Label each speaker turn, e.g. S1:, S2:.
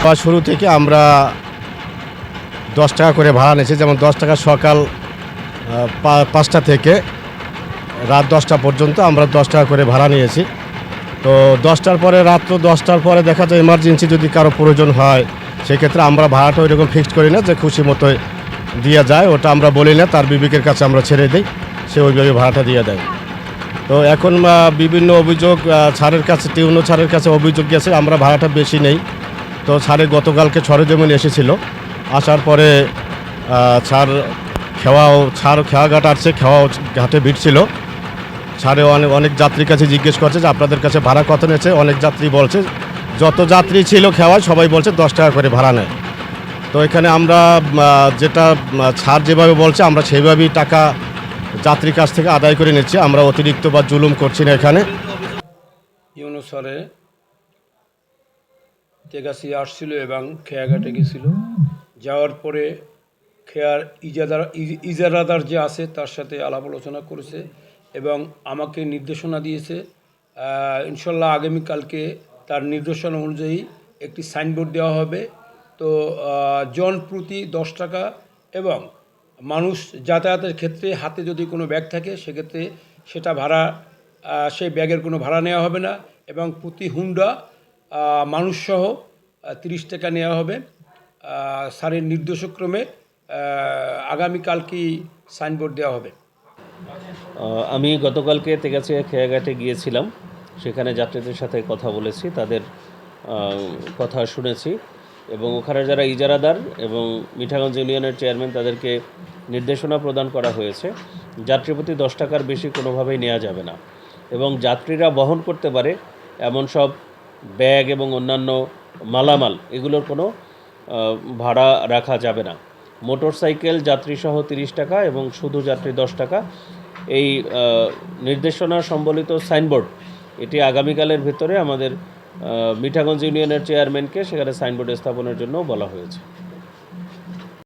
S1: সবার শুরু থেকে আমরা দশ টাকা করে ভাড়া নিয়েছি। যেমন দশ টাকা সকাল পাঁচটা থেকে রাত দশটা পর্যন্ত আমরা দশ টাকা করে ভাড়া নিয়েছি। তো দশটার পরে, রাত্র দশটার পরে দেখা যায় এমার্জেন্সি যদি কারও প্রয়োজন হয়, সেক্ষেত্রে আমরা ভাড়াটা ওইরকম ফিক্সড করি না যে খুশি মতো দিয়ে যায়। ওটা আমরা বলি না, তার বিবেকের কাছে আমরা ছেড়ে দিই, সে ওইভাবে ভাড়াটা দিয়ে দেয়। তো এখন বিভিন্ন অভিযোগ ছাড়ের কাছে টিউনো ছাড়ের কাছে অভিযোগ গেছে, আমরা ভাড়াটা বেশি নেই। তো ছাড়ে গতকালকে সরেজমিন এসেছিল, আসার পরে ছাড় খেওয়াও ছাড় খেওয়া ঘাট আসছে, খেওয়াও ঘাটে ভিড় ছিল। ছাড়ে অনেক অনেক যাত্রীর কাছে জিজ্ঞেস করছে যে আপনাদের কাছে ভাড়া কত নিয়েছে অনেক যাত্রী বলছে, যত যাত্রী ছিল খেওয়ায়, সবাই বলছে দশ টাকা করে ভাড়া নেয়। তো এখানে আমরা যেটা ছাড় যেভাবে বলছে, আমরা সেইভাবেই টাকা যাত্রীর কাছ থেকে আদায় করে নিচ্ছি। আমরা অতিরিক্ত বা জুলুম করছি না এখানে।
S2: ইউনুসারে তেগাসি আসছিল এবং খেয়াঘাটে গেছিল। যাওয়ার পরে খেয়ার ইজাদার ইজারাদার যে আছে, তার সাথে আলাপ আলোচনা করেছে এবং আমাকে নির্দেশনা দিয়েছে ইনশাল্লাহ আগামীকালকে তার নির্দেশনা অনুযায়ী একটি সাইনবোর্ড দেওয়া হবে। তো জন প্রতি দশ টাকা এবং মানুষ যাতায়াতের ক্ষেত্রে হাতে যদি কোনো ব্যাগ থাকে, সেক্ষেত্রে সেটা ভাড়া সেই ব্যাগের কোনো ভাড়া নেওয়া হবে না এবং প্রতি হুন্ডা মানুষসহ তিরিশ টাকা নেওয়া হবে। স্যারের নির্দেশক্রমে আহ, আগামীকালকেই সাইনবোর্ড দেওয়া হবে।
S3: আমি গতকালকে তেগাছিয়া খেয়াঘাটে গিয়েছিলাম। সেখানে যাত্রীদের সাথে কথা বলেছি তাদের কথা শুনেছি এবং ওখানে যারা ইজারাদার এবং মিঠাগঞ্জ ইউনিয়নের চেয়ারম্যান তাদেরকে নির্দেশনা প্রদান করা হয়েছে। যাত্রী প্রতি দশ টাকার বেশি কোনোভাবেই নেওয়া যাবে না এবং যাত্রীরা বহন করতে পারে এমন সব ব্যাগ এবং অন্যান্য মালামাল, এগুলোর কোনো ভাড়া রাখা যাবে না। মোটর সাইকেল যাত্রীসহ তিরিশ টাকা এবং শুধু যাত্রী দশ টাকা। এই নির্দেশনা সম্বলিত সাইনবোর্ড, এটি আগামীকালের ভেতরে আমাদের মিঠাগঞ্জ ইউনিয়নের চেয়ারম্যানকে সেখানে সাইনবোর্ড স্থাপনের জন্য বলা হয়েছে।